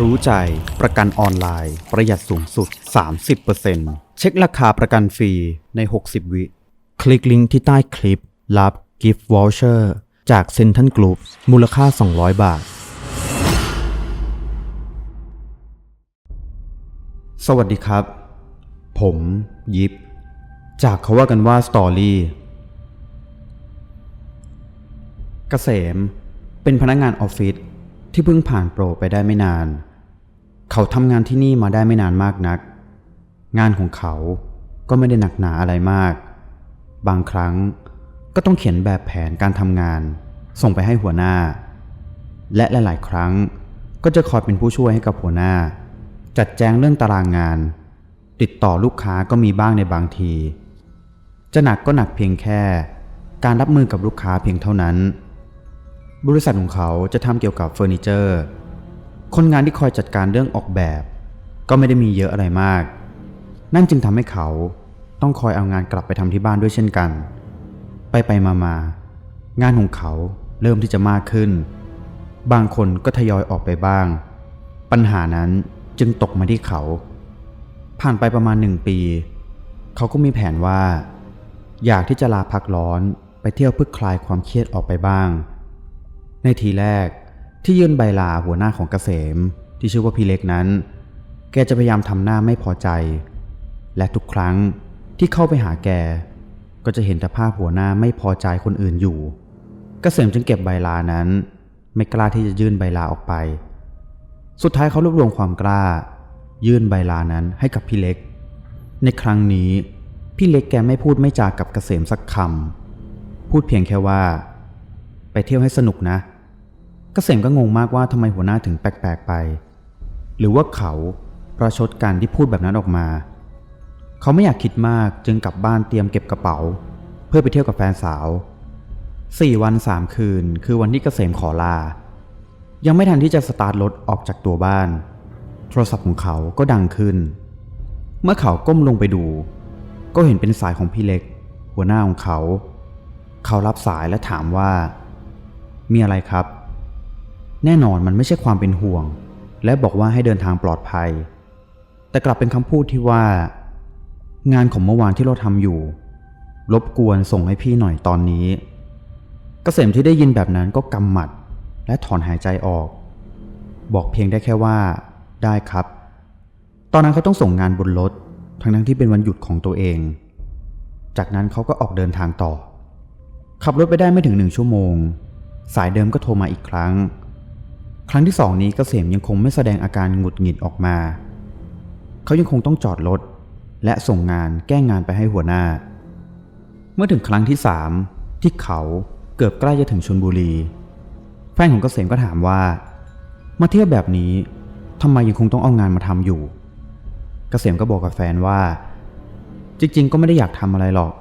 รู้ใจ ประกันออนไลน์ ประหยัดสูงสุด 30%เช็คราคาประกันฟรีใน 60 วิ คลิกลิงก์ที่ใต้คลิป รับกิฟต์วอลเชอร์จากเซนทันกรุ๊ปมูลค่า 200 บาท สวัสดีครับ ผมยิป จากเขาว่ากันว่าสตอรี่เกษม เป็นพนักงานออฟฟิศ ที่เพิ่งผ่านโปรไปได้ไม่นาน เขาทำงานที่นี่มาได้ไม่นานมากนัก งานของเขาก็ไม่ได้หนักหนาอะไรมาก บางครั้งก็ต้องเขียนแบบแผนการทำงาน ส่งไปให้หัวหน้า และหลาย ๆ ครั้งก็จะคอยเป็นผู้ช่วยให้กับหัวหน้า จัดแจงเรื่องตารางงาน ติดต่อลูกค้าก็มีบ้างในบางที จะหนักก็หนักเพียงแค่ การรับมือกับลูกค้าเพียงเท่านั้น บริษัทของเขาจะทำเกี่ยวกับเฟอร์นิเจอร์ คนงานที่คอยจัดการเรื่องออกแบบ ก็ไม่ได้มีเยอะอะไรมาก นั่นจึงทำให้เขาต้องคอยเอางานกลับไปทำที่บ้านด้วยเช่นกัน ไปไปมามางานของเขาเริ่มที่จะมากขึ้น บางคนก็ทยอยออกไปบ้าง ปัญหานั้นจึงตกมาที่เขา ผ่านไปประมาณหนึ่งปี เขาก็มีแผนว่า อยากที่จะลาพักร้อนไปเที่ยวเพื่อคลายความเครียดออกไปบ้าง ในทีแรกที่ยื่นใบลาหัวหน้าของเกษม ที่ชื่อว่าพี่เล็กนั้น แกจะพยายามทำหน้าไม่พอใจ และทุกครั้งที่เข้าไปหาแก ก็จะเห็นแต่ภาพหัวหน้าไม่พอใจคนอื่นอยู่ เกษมจึงเก็บใบลานั้น ไม่กล้าที่จะยื่นใบลาออกไป สุดท้ายเขารวบรวมความกล้า ยื่นใบลานั้นให้กับพี่เล็ก ในครั้งนี้พี่เล็กแกไม่พูดไม่จากับเกษมสักคำพูดเพียงแค่ว่า ไปเที่ยวให้สนุกนะกเกษมก็งงมากว่าทำไมหัวหน้าถึงแปลกๆไป หรือว่าเขาประชดการที่พูดแบบนั้นออกมา เขาไม่อยากคิดมากจึงกลับบ้านเตรียมเก็บกระเป๋า เพื่อไปเที่ยวกับแฟนสาวสี่วันสามคืน คือวันที่เกษมขอลา ยังไม่ทันที่จะสตาร์ทรถออกจากตัวบ้าน โทรศัพท์ของเขาก็ดังขึ้น เมื่อเขาก้มลงไปดู ก็เห็นเป็นสายของพี่เล็ก หัวหน้าของเขา เขารับสายและถามว่า มีอะไรครับ แน่นอนมันไม่ใช่ความเป็นห่วง และบอกว่าให้เดินทางปลอดภัย แต่กลับเป็นคำพูดที่ว่า งานของเมื่อวานที่เราทำอยู่ รบกวนส่งให้พี่หน่อยตอนนี้เกษมที่ได้ยินแบบนั้นก็กำหมัด และถอนหายใจออก บอกเพียงได้แค่ว่า ได้ครับ ตอนนั้นเขาต้องส่งงานบนรถทั้งทั้งที่เป็นวันหยุดของตัวเอง จากนั้นเขาก็ออกเดินทางต่อ ขับรถไปได้ไม่ถึงหนึ่งชั่วโมง สายเดิมก็โทรมาอีกครั้ง ครั้งที่สองนี้กเกษมยังคงไม่แสดงอาการหงุดหงิดออกมา เขายังคงต้องจอดรถและส่งงานแก้งานไปให้หัวหน้า เมื่อถึงครั้งที่สามที่เขาเกือบใกล้จะถึงชนบุรี แฟนของกเกษมก็ถามว่า มาเที่ยวแบบนี้ทำไมยังคงต้องเอางานมาทำอยู่กเกษมก็บอกกับแฟนว่า จริงๆ ก็ไม่ได้อยากทำอะไรหรอก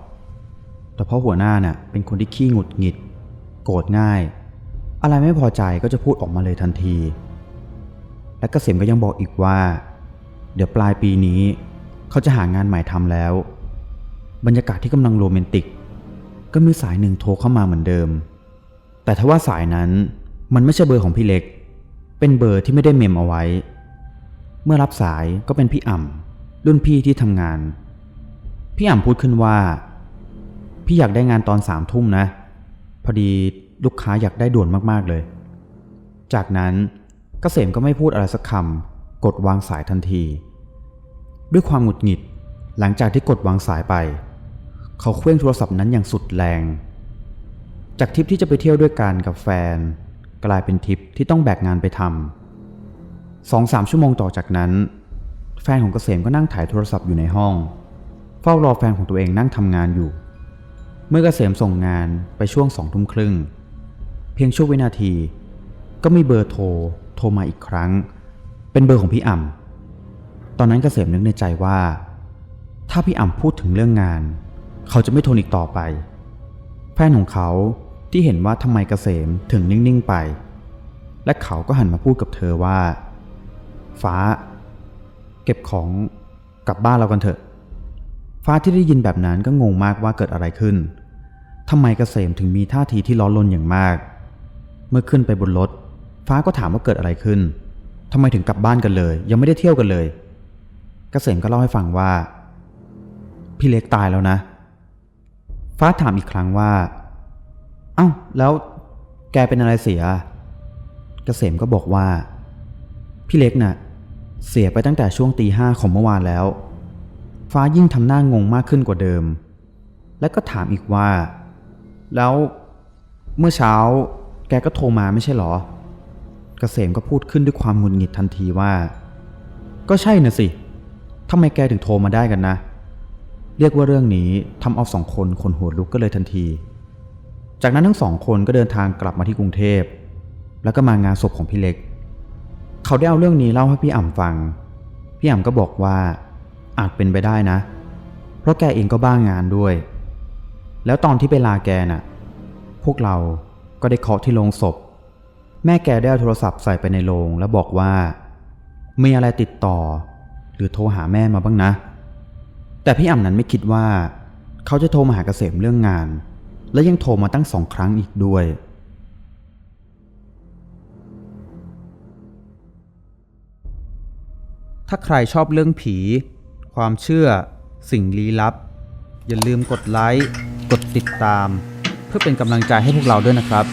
แต่เพราะหัวหน้าเนี่ยเป็นคนที่ขี้หงุดหงิด โกรธง่าย อะไรไม่พอใจก็จะพูดออกมาเลยทันที และเกษมก็ยังบอกอีกว่า เดี๋ยวปลายปีนี้ เขาจะหางานใหม่ทำแล้ว บรรยากาศที่กำลังโรแมนติก ก็มีสายหนึ่งโทรเข้ามาเหมือนเดิม แต่ทว่าสายนั้นมันไม่ใช่เบอร์ของพี่เล็ก เป็นเบอร์ที่ไม่ได้เมมเอาไว้ เมื่อรับสายก็เป็นพี่อ่ำรุ่นพี่ที่ทำงาน พี่อ่ำพูดขึ้นว่า พี่อยากได้งานตอนสามทุ่มนะ พอดี ลูกค้าอยากได้ด่วนมากๆเลย จากนั้นเกษมก็ไม่พูดอะไรสักคำกดวางสายทันที ด้วยความหงุดหงิดหลังจากที่กดวางสายไป เขาเคว้งโทรศัพท์นั้นอย่างสุดแรง จากทริปที่จะไปเที่ยวด้วยกันกับแฟน กลายเป็นทริปที่ต้องแบกงานไปทำสองสามชั่วโมงต่อจากนั้น แฟนของเกษมก็นั่งถ่ายโทรศัพท์อยู่ในห้อง เฝ้ารอแฟนของตัวเองนั่งทำงานอยู่ เมื่อเกษมส่งงานไปช่วงสองทุ่มครึ่ง เพียงชั่ววินาที ก็มีเบอร์โทรโทรมาอีกครั้ง เป็นเบอร์ของพี่อ่ำตอนนั้นเกษมนึกในใจว่า ถ้าพี่อ่ำพูดถึงเรื่องงาน เขาจะไม่ทนอีกต่อไป แฟนของเขาที่เห็นว่าทำไมเกษมถึงนิ่ง ๆ ไป และเขาก็หันมาพูดกับเธอว่า ฟ้า เก็บของกลับบ้านเรากันเถอะ ฟ้าที่ได้ยินแบบนั้นก็งงมากว่าเกิดอะไรขึ้นทำไมเกษมถึงมีท่าทีที่ร้อนรนอย่างมาก เมื่อขึ้นไปบนรถ ฟ้าก็ถามว่าเกิดอะไรขึ้นทำไมถึงกลับบ้านกันเลย ยังไม่ได้เที่ยวกันเลยกเกษมก็เล่าให้ฟังว่า พี่เล็กตายแล้วนะ ฟ้าถามอีกครั้งว่า เอ้า แล้วแกเป็นอะไรเสียกเกษมก็บอกว่า พี่เล็กน่ะ เสียไปตั้งแต่ช่วงตีห้าของเมื่อวานแล้ว ฟ้ายิ่งทำหน้างงมากขึ้นกว่าเดิม และก็ถามอีกว่า แล้วเมื่อเช้า แกก็โทรมาไม่ใช่เหรอกเกษมก็พูดขึ้นด้วยความหงุดหงิดทันทีว่า ก็ใช่น่ะสิทำไมแกถึงโทรมาได้กันนะ เรียกว่าเรื่องนี้ทำเอาสองคนคนหัวลุกก็เลยทันที จากนั้นทั้งสองคนก็เดินทางกลับมาที่กรุงเทพ แล้วก็มางานศพของพี่เล็ก เขาได้เอาเรื่องนี้เล่าให้พี่อ่ำฟัง พี่อ่ำก็บอกว่าอาจเป็นไปได้นะ เพราะแกเองก็บ้างงานด้วย แล้วตอนที่ไปลาแกน่ะ พวกเรา ก็ได้เคาะที่โรงศพ แม่แกได้เอาโทรศัพท์ใส่ไปในโรงแล้วบอกว่า มีอะไรติดต่อ หรือโทรหาแม่มาบ้างนะ แต่พี่อ่ำนั้นไม่คิดว่า เขาจะโทรมาหาเกษมเรื่องงาน และยังโทรมาตั้งสองครั้งอีกด้วยถ้าใครชอบเรื่องผี ความเชื่อ สิ่งลี้ลับ อย่าลืมกดไลค์ กดติดตาม เพื่อเป็นกำลังใจให้พวกเราด้วยนะครับ